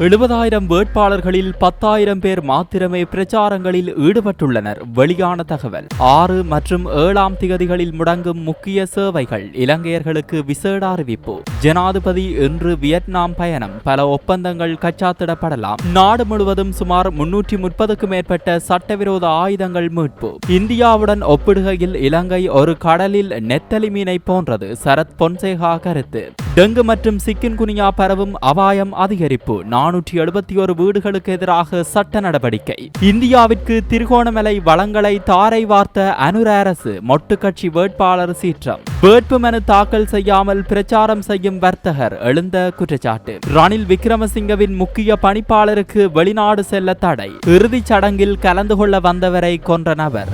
எழுபதாயிரம் வேட்பாளர்களில் பத்தாயிரம் பேர் மாத்திரமே பிரச்சாரங்களில் ஈடுபட்டுள்ளனர். வெளியான தகவல் ஆறு மற்றும் ஏழாம் திகதிகளில் முடங்கும் முக்கிய சேவைகள் இலங்கையர்களுக்கு விசேட அறிவிப்பு. ஜனாதிபதி இன்று வியட்நாம் பயணம் பல ஒப்பந்தங்கள் கச்சாத்திடப்படலாம். நாடு முழுவதும் சுமார் முன்னூற்றி முப்பதுக்கும் மேற்பட்ட சட்டவிரோத ஆயுதங்கள் மீட்பு. இந்தியாவுடன் ஒப்பிடுகையில் இலங்கை ஒரு கடலில் நெத்தலி மீனை போன்றது சரத் பொன்சேகா கருத்து. டெங்கு மற்றும் சிக்கின் குனியா பரவும் அபாயம் அதிகரிப்பு. நானூற்றி எழுபத்தி ஒரு வீடுகளுக்கு எதிராக சட்ட நடவடிக்கை. இந்தியாவிற்கு திருகோணமலை வளங்களை தாரை வார்த்த அனுர அரசு மொட்டு கட்சி வேட்பாளர் சீற்றம். வேட்புமனு தாக்கல் செய்யாமல் பிரச்சாரம் செய்யும் வர்த்தகர் எழுந்த குற்றச்சாட்டு. ரணில் விக்ரமசிங்கவின் முக்கிய பணிப்பாளருக்கு வெளிநாடு செல்ல தடை. இறுதிச் சடங்கில் கலந்து கொள்ள வந்தவரை கொன்ற நபர்.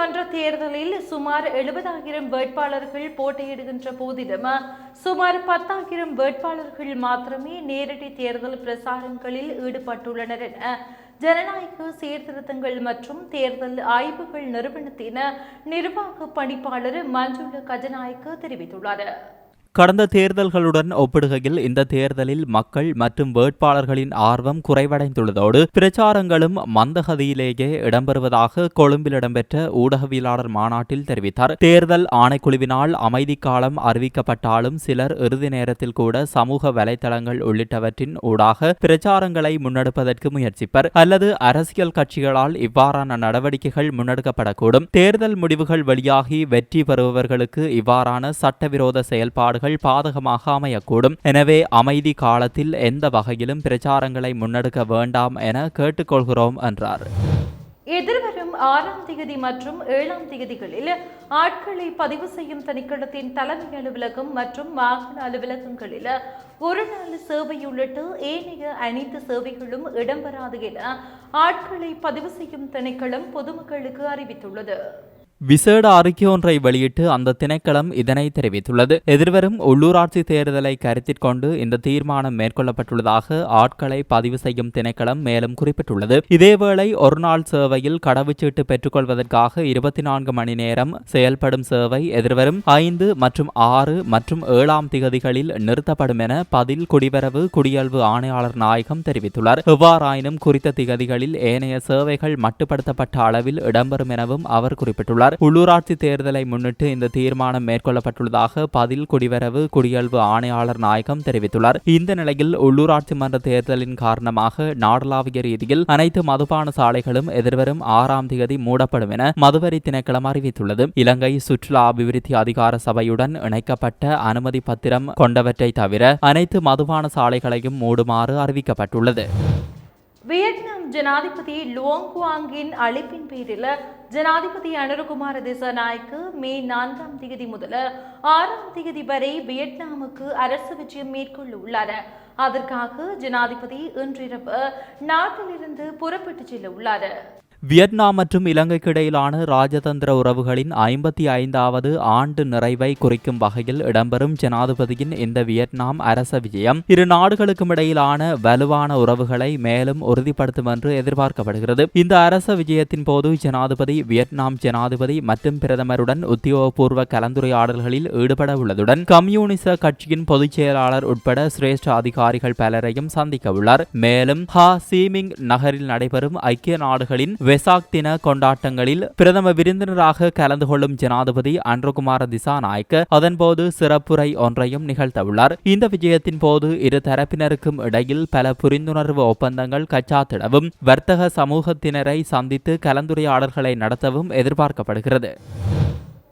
உள்ளூராட்சி தேர்தலில் சுமார் எழுபதாயிரம் வேட்பாளர்கள் போட்டியிடுகின்ற போதிலும் சுமார் பத்தாயிரம் வேட்பாளர்கள் மாத்திரமே நேரடி தேர்தல் பிரசாரங்களில் ஈடுபட்டுள்ளனர் என ஜனநாயக சீர்திருத்தங்கள் மற்றும் தேர்தல் ஆய்வுகள் நிறுவனத்தின் நிர்வாக பணிப்பாளர் மஞ்சுள கஜநாயக்க தெரிவித்துள்ளார். கடந்த தேர்தல்களுடன் ஒப்பிடுகையில் இந்த தேர்தலில் மக்கள் மற்றும் வேட்பாளர்களின் ஆர்வம் குறைவடைந்துள்ளதோடு பிரச்சாரங்களும் மந்தகதியிலேயே இடம்பெறுவதாக கொழும்பில் இடம்பெற்ற ஊடகவியலாளர் மாநாட்டில் தெரிவித்தார். தேர்தல் ஆணைக்குழுவினால் அமைதி காலம் அறிவிக்கப்பட்டாலும் சிலர் இறுதி நேரத்தில் கூட சமூக வலைதளங்கள் உள்ளிட்டவற்றின் ஊடாக பிரச்சாரங்களை முன்னெடுப்பதற்கு முயற்சிப்பர். அல்லது அரசியல் கட்சிகளால் இவ்வாறான நடவடிக்கைகள் முன்னெடுக்கப்படக்கூடும். தேர்தல் முடிவுகள் வெளியாகி வெற்றி பெறுபவர்களுக்கு இவ்வாறான சட்டவிரோத செயல்பாடு செயல்பாடுகள் பாதகமாக அமையக்கூடும் எனவே அமைதி காலத்தில் எந்த வகையிலும் பிரச்சாரங்களை முன்னெடுக்க வேண்டாம் என கேட்டுக்கொள்கிறோம் என்றார். எதிர்வரும் ஆறாம் திகதி மற்றும் ஏழாம் திகதிகளில் ஆட்களை பதிவு செய்யும் திணைக்களத்தின் தலைமை அலுவலகம் மற்றும் மாகாண அலுவலகங்களில் ஒரு நாள் சேவை உள்ளிட்ட ஏனைய அனைத்து சேவைகளும் இடம்பெறாது என ஆட்களை பதிவு செய்யும் திணைக்களம் பொதுமக்களுக்கு அறிவித்துள்ளது. விசேட அறிக்கை ஒன்றை வெளியிட்டு அந்த திணைக்களம் இதனை தெரிவித்துள்ளது. எதிர்வரும் உள்ளூராட்சி தேர்தலை கருத்தில் கொண்டு இந்த தீர்மானம் மேற்கொள்ளப்பட்டுள்ளதாக ஆட்களை பதிவு செய்யும் திணைக்களம் மேலும் குறிப்பிட்டுள்ளது. இதேவேளை ஒருநாள் சேவையில் கடவுச்சீட்டு பெற்றுக்கொள்வதற்காக இருபத்தி நான்கு மணி நேரம் செயல்படும் சேவை எதிர்வரும் ஐந்து மற்றும் ஆறு மற்றும் ஏழாம் திகதிகளில் நிறுத்தப்படும் என பதில் குடிவரவு குடியல்வு ஆணையாளர் நாயகம் தெரிவித்துள்ளார். எவ்வாறாயினும் குறித்த திகதிகளில் ஏனைய சேவைகள் மட்டுப்படுத்தப்பட்ட அளவில் இடம்பெறும் எனவும் அவர் குறிப்பிட்டுள்ளார். உள்ளூராட்சி தேர்தலை முன்னிட்டு இந்த தீர்மானம் மேற்கொள்ளப்பட்டுள்ளதாக பதில் குடிவரவு குடியல்வு ஆணையாளர் நாயகம் தெரிவித்துள்ளார். இந்த நிலையில் உள்ளூராட்சி மன்ற தேர்தலின் காரணமாக நாடளாவிய ரீதியில் அனைத்து மதுபான சாலைகளும் எதிர்வரும் ஆறாம் தேதி மூடப்படும் என மதுவரி திணைக்களம் அறிவித்துள்ளது. இலங்கை சுற்றுலா அபிவிருத்தி அதிகார சபையுடன் இணைக்கப்பட்ட அனுமதி பத்திரம் கொண்டவற்றை தவிர அனைத்து மதுபான சாலைகளையும் மூடுமாறு அறிவிக்கப்பட்டுள்ளது. ஜனாதிபதி லுவோங்குவாங்கின் அழைப்பின் பேரில் ஜனாதிபதி அனுரகுமார திசாநாயக்கு மே நான்காம் தேதி முதல் ஆறாம் தேதி வரை வியட்நாமுக்கு அரசு விஜயம் மேற்கொள்ள உள்ளார். அதற்காக ஜனாதிபதி இன்றிரவு நாட்டிலிருந்து புறப்பட்டு செல்ல உள்ளார். வியட்நாம் மற்றும் இலங்கைக்கு இடையிலான ராஜதந்திர உறவுகளின் ஐம்பத்தி ஐந்தாவது ஆண்டு நிறைவை குறிக்கும் வகையில் இடம்பெறும் ஜனாதிபதியின் இந்த வியட்நாம் அரச விஜயம் இரு நாடுகளுக்கும் இடையிலான வலுவான உறவுகளை மேலும் உறுதிப்படுத்தும் என்று எதிர்பார்க்கப்படுகிறது. இந்த அரச விஜயத்தின் போது ஜனாதிபதி வியட்நாம் ஜனாதிபதி மற்றும் பிரதமருடன் உத்தியோகபூர்வ கலந்துரையாடல்களில் ஈடுபட உள்ளதுடன் கம்யூனிச கட்சியின் பொதுச் செயலாளர் உட்பட சிரேஷ்ட அதிகாரிகள் பலரையும் சந்திக்க உள்ளார். மேலும் ஹா சீமிங் நகரில் நடைபெறும் ஐக்கிய நாடுகளின் வெசாக் தின கொண்டாட்டங்களில் பிரதம விருந்தினராக கலந்து கொள்ளும் ஜனாதிபதி அன்ருகுமார திசாநாயக்க அதன்போது சிறப்புரை ஒன்றையும் நிகழ்த்தவுள்ளார். இந்த விஜயத்தின் போது இரு தரப்பினருக்கும் இடையில் பல புரிந்துணர்வு ஒப்பந்தங்கள் கச்சாத்திடவும் வர்த்தக சமூகத்தினரை சந்தித்து கலந்துரையாடல்களை நடத்தவும் எதிர்பார்க்கப்படுகிறது.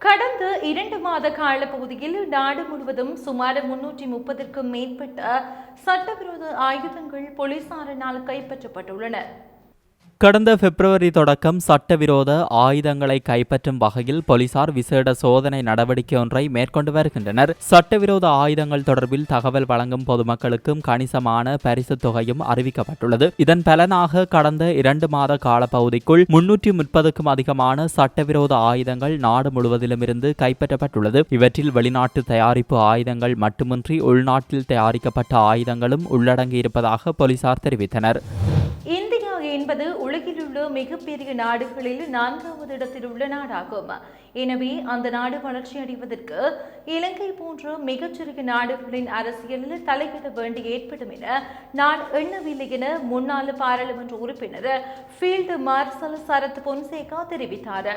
கடந்த இரண்டு மாத காலப்பகுதியில் நாடு முழுவதும் சுமார் முன்னூற்றி முப்பதற்கும் மேற்பட்ட சட்டவிரோத ஆயுதங்கள் போலீசாரினால் கைப்பற்றப்பட்டுள்ளன. கடந்த பிப்ரவரி தொடக்கம் சட்டவிரோத ஆயுதங்களை கைப்பற்றும் வகையில் போலீசார் விசேட சோதனை நடவடிக்கை ஒன்றை மேற்கொண்டு வருகின்றனர். சட்டவிரோத ஆயுதங்கள் தொடர்பில் தகவல் வழங்கும் பொதுமக்களுக்கும் கணிசமான பரிசு தொகையும் அறிவிக்கப்பட்டுள்ளது. இதன் பலனாக கடந்த இரண்டு மாத காலப்பகுதிக்குள் முன்னூற்றி முப்பதுக்கும் அதிகமான சட்டவிரோத ஆயுதங்கள் நாடு முழுவதிலும் இருந்து கைப்பற்றப்பட்டுள்ளது. இவற்றில் வெளிநாட்டு தயாரிப்பு ஆயுதங்கள் மட்டுமின்றி உள்நாட்டில் தயாரிக்கப்பட்ட ஆயுதங்களும் உள்ளடங்கியிருப்பதாக போலீசார் தெரிவித்தனர். என்பது உலகில் உள்ள மிகப்பெரிய நாடுகளில் நான்காவது இடத்தில் உள்ள நாடாகும். எனவே அந்த நாடு வளர்ச்சி அடைவதற்கு இலங்கை போன்ற மிகச்சிறிய நாடுகளின் அரசியலில் தலையிட வேண்டி ஏற்படும் என நான் எண்ணவில்லை என முன்னாள் பாராளுமன்ற உறுப்பினர் ஃபீல்டு மார்சல் சரத் பொன்சேகா தெரிவித்தார்.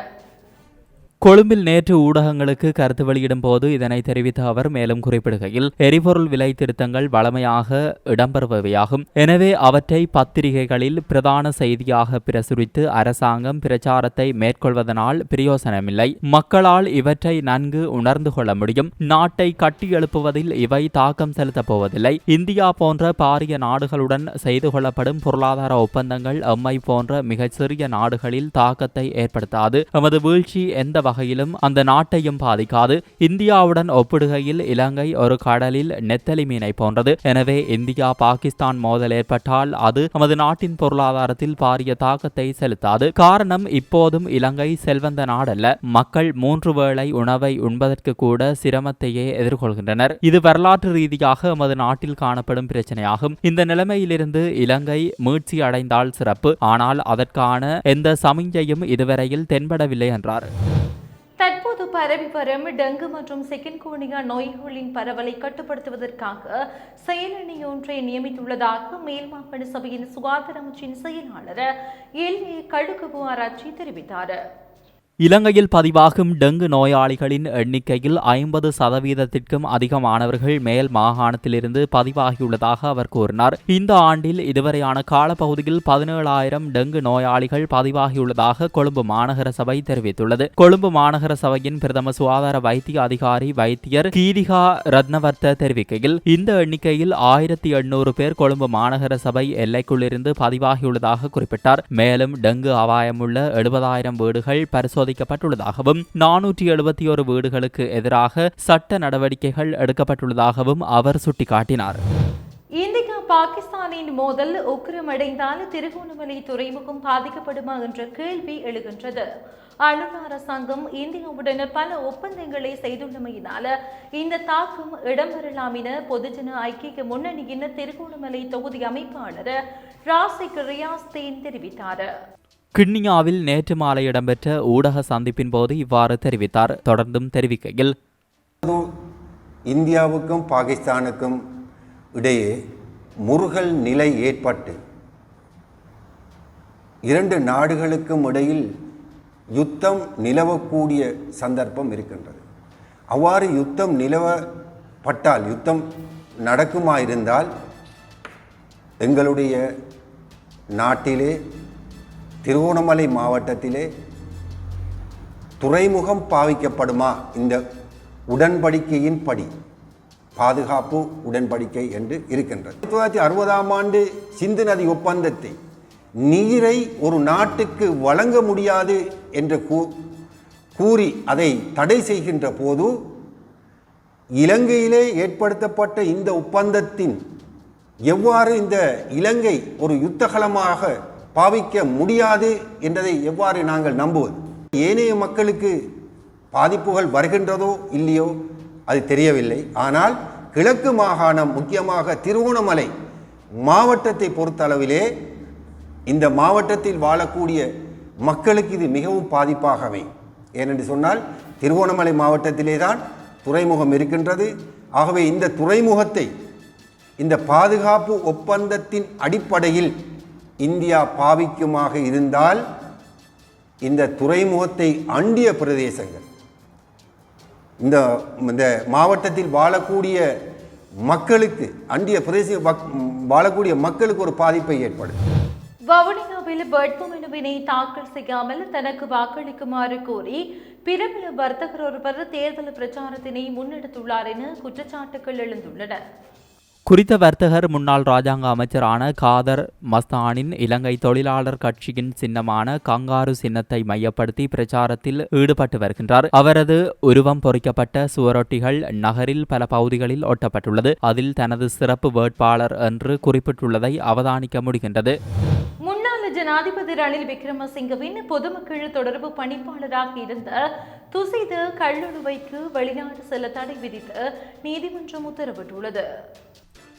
கொழும்பில் நேற்று ஊடகங்களுக்கு கருத்து வெளியிடும் போது இதனை தெரிவித்த அவர் மேலும் குறிப்பிடுகையில் எரிபொருள் விலை திருத்தங்கள் வளமையாக இடம்பெறுபவையாகும். எனவே அவற்றை பத்திரிகைகளில் பிரதான செய்தியாக பிரசுரித்து அரசாங்கம் பிரச்சாரத்தை மேற்கொள்வதனால் பிரயோசனமில்லை. மக்களால் இவற்றை நன்கு உணர்ந்து கொள்ள முடியும். நாட்டை கட்டியெழுப்புவதில் இவை தாக்கம் செலுத்தப் போவதில்லை. இந்தியா போன்ற பாரிய நாடுகளுடன் செய்து கொள்ளப்படும் பொருளாதார ஒப்பந்தங்கள் எம்மை போன்ற மிகச்சிறிய நாடுகளில் தாக்கத்தை ஏற்படுத்தாது. எமது வீழ்ச்சி எந்த வகையிலும் அந்த நாட்டையும் பாதிக்காது. இந்தியாவுடன் ஒப்பிடுகையில் இலங்கை ஒரு கடலில் நெத்தலி மீனை போன்றது. எனவே இந்தியா பாகிஸ்தான் மோதல் ஏற்பட்டால் அது நமது நாட்டின் பொருளாதாரத்தில் பாரிய தாக்கத்தை செலுத்தாது. காரணம் இப்போதும் இலங்கை செல்வந்த நாடல்ல. மக்கள் மூன்று வேளை உணவை உண்பதற்கு கூட சிரமத்தையே எதிர்கொள்கின்றனர். இது வரலாற்று ரீதியாக நமது நாட்டில் காணப்படும் பிரச்சனையாகும். இந்த நிலைமையிலிருந்து இலங்கை மீட்சி அடைந்தால் சிறப்பு. ஆனால் அதற்கான எந்த சமிஞ்சையும் இதுவரையில் தென்படவில்லை என்றார். பரவி வரும் டெங்கு மற்றும் செகன்கோனியா நோய்களின் பரவலை கட்டுப்படுத்துவதற்காக செயலணி ஒன்றை நியமித்துள்ளதாக மேல் மாகாண சபையின் சுகாதார அமைச்சின் செயலாளர் எல் ஏ கழுகுபு ஆராய்ச்சி தெரிவித்தார். இலங்கையில் பதிவாகும் டெங்கு நோயாளிகளின் எண்ணிக்கையில் ஐம்பது சதவீதத்திற்கும் அதிகமானவர்கள் மேல் மாகாணத்திலிருந்து பதிவாகியுள்ளதாக அவர் கூறினார். இந்த ஆண்டில் இதுவரையான காலப்பகுதியில் பதினேழாயிரம் டெங்கு நோயாளிகள் பதிவாகியுள்ளதாக கொழும்பு மாநகர சபை தெரிவித்துள்ளது. கொழும்பு மாநகர சபையின் பிரதம சுகாதார வைத்திய அதிகாரி வைத்தியர் கீரிகா ரத்னவர்த்த தெரிவிக்கையில் இந்த எண்ணிக்கையில் ஆயிரத்தி எண்ணூறு பேர் கொழும்பு மாநகர சபை எல்லைக்குள்ளிருந்து பதிவாகியுள்ளதாக குறிப்பிட்டார். மேலும் டெங்கு அபாயமுள்ள எழுபதாயிரம் வீடுகள் பரிசோதனை பாதிக்கப்பட்டுள்ளதாகவும் நானூற்றி எழுபத்தி ஒரு வீடுகளுக்கு எதிராக சட்ட நடவடிக்கைகள் எடுக்கப்பட்டுள்ளதாகவும் அவர் சுட்டிக்காட்டினார். இந்தியா பாகிஸ்தானின் மோதல் உக்கிரமடைந்தால் திருகோணமலை துறைமுகம் பாதிக்கப்படுமா என்ற கேள்வி எழுகின்றது. அழுர் அரசாங்கம் இந்தியாவுடன் பல ஒப்பந்தங்களை செய்துள்ளமையினால இந்த தாக்கம் இடம்பெறலாம் என பொதுஜன ஐக்கிய முன்னணியின் திருகோணமலை தொகுதி அமைப்பாளர் ராசிக் ரியாஸ்தேன் தெரிவித்தார். கிண்ணியாவில் நேற்று மாலை இடம்பெற்ற ஊடக சந்திப்பின் போது இவ்வாறு தெரிவித்தார். தொடர்ந்தும் தெரிவிக்கையில் இந்தியாவுக்கும் பாகிஸ்தானுக்கும் இடையே முருகல் நிலை ஏற்பட்டு இரண்டு நாடுகளுக்கும் இடையில் யுத்தம் நிலவக்கூடிய சந்தர்ப்பம் இருக்கின்றது. அவ்வாறு யுத்தம் நிலவப்பட்டால் யுத்தம் நடக்குமாயிருந்தால் எங்களுடைய நாட்டிலே திருவோணமலை மாவட்டத்திலே துறைமுகம் பாவிக்கப்படுமா? இந்த உடன்படிக்கையின் படி. பாதுகாப்பு உடன்படிக்கை என்று இருக்கின்றது. தொள்ளாயிரத்தி அறுபதாம் ஆண்டு சிந்து நதி ஒப்பந்தத்தை நீரை ஒரு நாட்டுக்கு வழங்க முடியாது என்று கூறி அதை தடை செய்கின்ற போது இலங்கையிலே ஏற்படுத்தப்பட்ட இந்த ஒப்பந்தத்தின் எவ்வாறு இந்த இலங்கை ஒரு யுத்தகலமாக பாவிக்க முடியாது என்றதை எவ்வாறு நாங்கள் நம்புவது? ஏனைய மக்களுக்கு பாதிப்புகள் வருகின்றதோ இல்லையோ அது தெரியவில்லை. ஆனால் கிழக்கு மாகாணம் முக்கியமாக திருவோணமலை மாவட்டத்தை பொறுத்தளவிலே இந்த மாவட்டத்தில் வாழக்கூடிய மக்களுக்கு இது மிகவும் பாதிப்பாகவே. ஏனென்று சொன்னால் திருவோணமலை மாவட்டத்திலே தான் துறைமுகம் இருக்கின்றது. ஆகவே இந்த துறைமுகத்தை இந்த பாதுகாப்பு ஒப்பந்தத்தின் அடிப்படையில் இந்தியா பாவிக்குமாக இருந்தால் இந்த துறைமுகத்தை அண்டிய பிரதேசங்கள். இந்த இந்த மாவட்டத்தில் வாழக்கூடிய மக்களுக்கு அண்டிய பிரதேச வாழக்கூடிய மக்களுக்கு ஒரு பாதிப்பை ஏற்படும் வவுனியாவில் வேட்புமனுவினை தாக்கல் செய்யாமல் தனக்கு வாக்களிக்குமாறு கோரி பிரபல வர்த்தகர் ஒருவர் தேர்தல் பிரச்சாரத்தினை முன்னெடுத்துள்ளார் என குற்றச்சாட்டுகள் எழுந்துள்ளன. குறித்த வர்த்தகர் முன்னாள் ராஜாங்க அமைச்சரான காதர் மஸ்தானின் இலங்கை தொழிலாளர் கட்சியின் சின்னமான கங்காரு சின்னத்தை மையப்படுத்தி பிரச்சாரத்தில் ஈடுபட்டு வருகின்றார். அவரது உருவம் பொறிக்கப்பட்ட சுவரொட்டிகள் நகரில் பல பகுதிகளில் ஒட்டப்பட்டுள்ளது. அதில் தனது சிறப்பு வேட்பாளர் என்று குறிப்பிட்டுள்ளதை அவதானிக்க முடிகின்றது. முன்னாள் ஜனாதிபதி ரணில் விக்ரமசிங்கவின் பொதுமக்கள் தொடர்பு பணிப்பாளராக இருந்த துசித கல்லுழுவைக்கு வெளிநாடு செல்ல தடை விதித்து நீதிமன்றம் உத்தரவிட்டுள்ளது.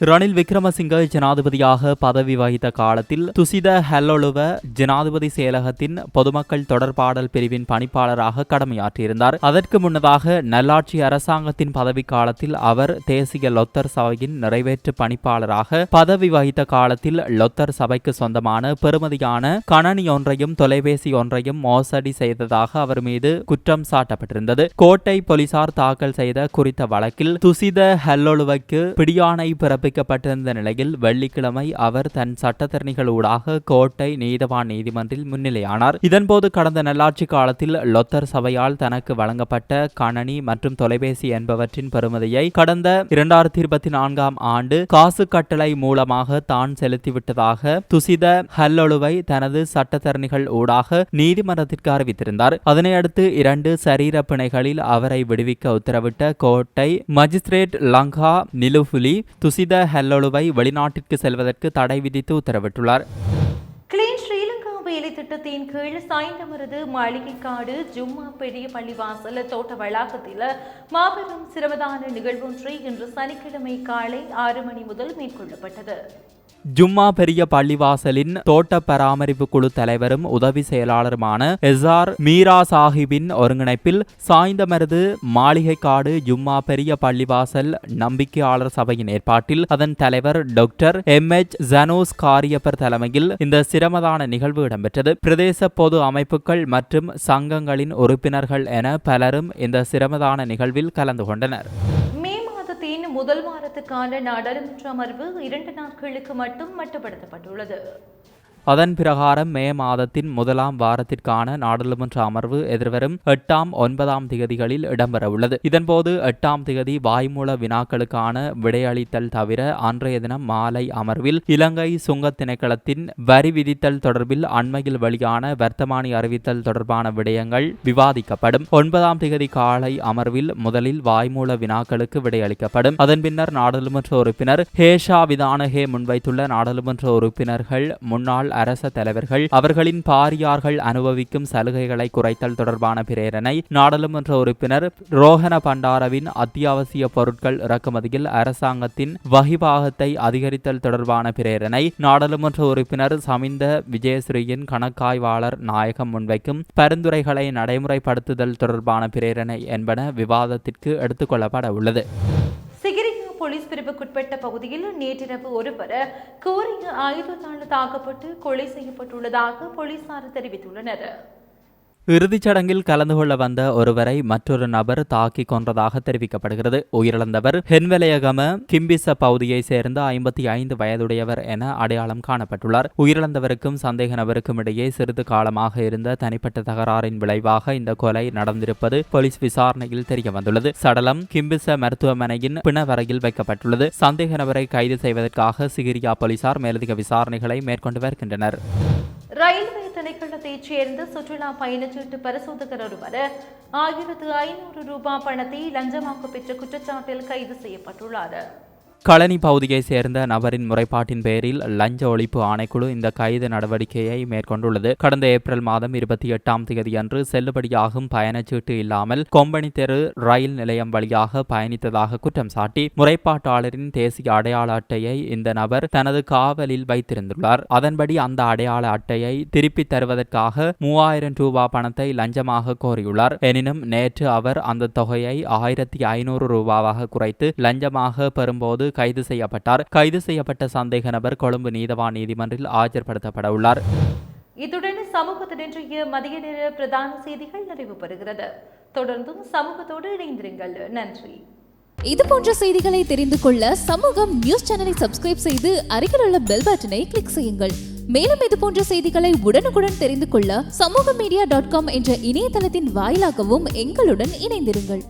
ரணில் விக்ரமசிங்க ஜனாதிபதியாக பதவி வகித்த காலத்தில் துசித ஹெல்லொழுவ ஜனாதிபதி செயலகத்தின் பொதுமக்கள் தொடர்பாடல் பிரிவின் பணிப்பாளராக கடமையாற்றியிருந்தார். அதற்கு முன்னதாக நல்லாட்சி அரசாங்கத்தின் பதவி காலத்தில் அவர் தேசிய லொத்தர் சபையின் நிறைவேற்று பணிப்பாளராக பதவி வகித்த காலத்தில் லொத்தர் சபைக்கு சொந்தமான பெறுமதியான கணனி ஒன்றையும் தொலைபேசி ஒன்றையும் மோசடி செய்ததாக அவர் மீது குற்றம் சாட்டப்பட்டிருந்தது. கோட்டை போலீசார் தாக்கல் செய்த குறித்த வழக்கில் துசித ஹெல்லொழுவைக்கு பிடியாணை பிறப்பிக்கப்பட்டிருந்த நிலையில் வெள்ளிக்கிழமை அவர் தன் சட்டத்தரணிகளூடாக கோட்டை நீதவான் நீதிமன்றில் முன்னிலையானார். இதன்போது கடந்த நல்லாட்சி காலத்தில் லொத்தர் சபையால் தனக்கு வழங்கப்பட்ட கணனி மற்றும் தொலைபேசி என்பவற்றின் பெறுமதியை கடந்த இரண்டாயிரத்தி இருபத்தி நான்காம் ஆண்டு காசு கட்டளை மூலமாக தான் செலுத்திவிட்டதாக துசித ஹல்லொழுவை தனது சட்டத்தரணிகள் ஊடாக நீதிமன்றத்திற்கு அறிவித்திருந்தார். அதனையடுத்து இரண்டு சரீர பிணைகளில் அவரை விடுவிக்க உத்தரவிட்ட கோட்டை மஜிஸ்ட்ரேட் லங்கா நிலுஃபுலி துசித ஹெல்லொழுவை வெளிநாட்டிற்கு செல்வதற்கு தடை விதித்து உத்தரவிட்டுள்ளார். கிளீன் ஸ்ரீலங்கா வேலை திட்டத்தின் கீழ் சாய்ந்தமருது மாளிகைக்காடு ஜும்மா பெரிய பள்ளிவாசல் தோட்ட வளாகத்தில் மாபெரும் சிரமதான நிகழ்வொன்று இன்று சனிக்கிழமை காலை ஆறு மணி முதல் மேற்கொள்ளப்பட்டது. ஜும்மா பெரிய பள்ளிவாசலின் தோட்ட பராமரிப்பு குழு தலைவரும் உதவி செயலாளருமான எஸ்ஆர் மீரா சாஹிபின் ஒருங்கிணைப்பில் சாய்ந்தமருது மாளிகைக்காடு ஜும்மா பெரிய பள்ளிவாசல் நம்பிக்கையாளர் சபையின் ஏற்பாட்டில் அதன் தலைவர் doctor M H Janos Kariyappar தலைமையில் இந்த சிரமதான நிகழ்வு இடம்பெற்றது. பிரதேச பொது அமைப்புகள் மற்றும் சங்கங்களின் உறுப்பினர்கள் என பலரும் இந்த சிரமதான நிகழ்வில் கலந்து கொண்டனர். முதல் வாரத்துக்கான நாடாளுமன்ற அமர்வு இரண்டு நாட்களுக்கு மட்டும் மட்டுப்படுத்தப்பட்டுள்ளது. அதன் பிரகாரம் மே மாதத்தின் முதலாம் வாரத்திற்கான நாடாளுமன்ற அமர்வு எதிர்வரும் எட்டாம் ஒன்பதாம் திகதிகளில் இடம்பெறவுள்ளது. இதன்போது எட்டாம் திகதி வாய்மூல வினாக்களுக்கான விடையளித்தல் தவிர அன்றைய தினம் மாலை அமர்வில் இலங்கை சுங்கத் திணைக்களத்தின் வரி விதித்தல் தொடர்பில் அண்மையில் வெளியான வர்த்தமானி அறிவித்தல் தொடர்பான விடயங்கள் விவாதிக்கப்படும். ஒன்பதாம் திகதி காலை அமர்வில் முதலில் வாய்மூல வினாக்களுக்கு விடையளிக்கப்படும். அதன் பின்னர் நாடாளுமன்ற உறுப்பினர் ஹேஷா விதானஹே முன்வைத்துள்ள நாடாளுமன்ற உறுப்பினர்கள் முன்னாள் அரச தலைவர்கள் அவர்களின் பாரியார்கள் அனுபவிக்கும் சலுகைகளை குறைத்தல் தொடர்பான பிரேரணை நாடாளுமன்ற உறுப்பினர் ரோஹன பண்டாரவின் அத்தியாவசிய பொருட்கள் இறக்குமதியில் அரசாங்கத்தின் வகிபாகத்தை அதிகரித்தல் தொடர்பான பிரேரணை நாடாளுமன்ற உறுப்பினர் சமிந்த விஜயஸ்ரீயின் கணக்காய்வாளர் நாயகம் முன்வைக்கும் பரிந்துரைகளை நடைமுறைப்படுத்துதல் தொடர்பான பிரேரணை என்பன விவாதத்திற்கு எடுத்துக்கொள்ளப்பட உள்ளது. போலீஸ் பிரிவுக்குட்பட்ட பகுதியில் நேற்றிரவு ஒருவர் கோரிய ஆயுதத்தால் தாக்கப்பட்டு கொலை செய்யப்பட்டுள்ளதாக போலீசார் தெரிவித்துள்ளனர். இறுதிச் சடங்கில் கலந்து கொள்ள வந்த ஒருவரை மற்றொரு நபர் தாக்கி கொன்றதாக தெரிவிக்கப்படுகிறது. உயிரிழந்தவர் ஹென்வெலையகம கிம்பிச பகுதியை சேர்ந்த ஐம்பத்தி ஐந்து வயதுடையவர் என அடையாளம் காணப்பட்டுள்ளார். உயிரிழந்தவருக்கும் சந்தேக நபருக்கும் இடையே சிறிது காலமாக இருந்த தனிப்பட்ட தகராறின் விளைவாக இந்த கொலை நடந்திருப்பது போலீஸ் விசாரணையில் தெரிய வந்துள்ளது சடலம் கிம்பிச மருத்துவமனையின் பிணவரையில் வைக்கப்பட்டுள்ளது. சந்தேக நபரை கைது செய்வதற்காக சிகிரியா போலீசார் மேலதிக விசாரணைகளை மேற்கொண்டு வருகின்றனர். ரயில்வே திணைக்களத்தைச் சேர்ந்த சுற்றுலா பயணச்சீட்டு பரிசோதகர் ஒருவர் ஆயிரத்து ஐநூறு ரூபாய் பணத்தை லஞ்சமாக பெற்ற குற்றச்சாட்டில் கைது செய்யப்பட்டுள்ளார். களனி பகுதியைச் சேர்ந்த நபரின் முறைப்பாட்டின் பேரில் லஞ்ச ஒழிப்பு ஆணைக்குழு இந்த கைது நடவடிக்கையை மேற்கொண்டுள்ளது. கடந்த ஏப்ரல் மாதம் இருபத்தி எட்டாம் தேதியன்று செல்லுபடியாகும் பயணச்சீட்டு இல்லாமல் கொம்பனி தெரு ரயில் நிலையம் வழியாக பயணித்ததாக குற்றம் சாட்டி முறைப்பாட்டாளரின் தேசிய அடையாள அட்டையை இந்த நபர் தனது காவலில் வைத்திருந்துள்ளார். அதன்படி அந்த அடையாள அட்டையை திருப்பித் தருவதற்காக மூவாயிரம் ரூபாய் பணத்தை லஞ்சமாக கோரியுள்ளார். எனினும் நேற்று அவர் அந்த தொகையை ஆயிரத்தி ஐநூறு ரூபாவாக குறைத்து லஞ்சமாக பெறும்போது கைது செய்யப்பட்டார். கைது செய்யப்பட்ட சந்தேக நபர் கொழும்பு நீதவான் நீதிமன்றில் ஆஜர்படுத்தப்பட உள்ளார் இத்துடன் சமூகத்தின் இன்றைய மதிய நேர பிரதான செய்திகள் நிறைவு பெறுகிறது. தொடர்ந்தும் சமூகத்தோடு இணைந்திருங்கள். நன்றி. இது போன்ற செய்திகளை தெரிந்து கொள்ள சமூகம் நியூஸ் சேனலை சப்ஸ்கிரைப் செய்து அருகில் உள்ள பெல் பட்டனை கிளிக் செய்யுங்கள். மேலும் இது போன்ற செய்திகளை உடனுக்குடன் தெரிந்து கொள்ள சமூக மீடியா டாட் காம் என்ற இணையதளத்தின் வாயிலாகவும் எங்களுடன் இணைந்திருங்கள்.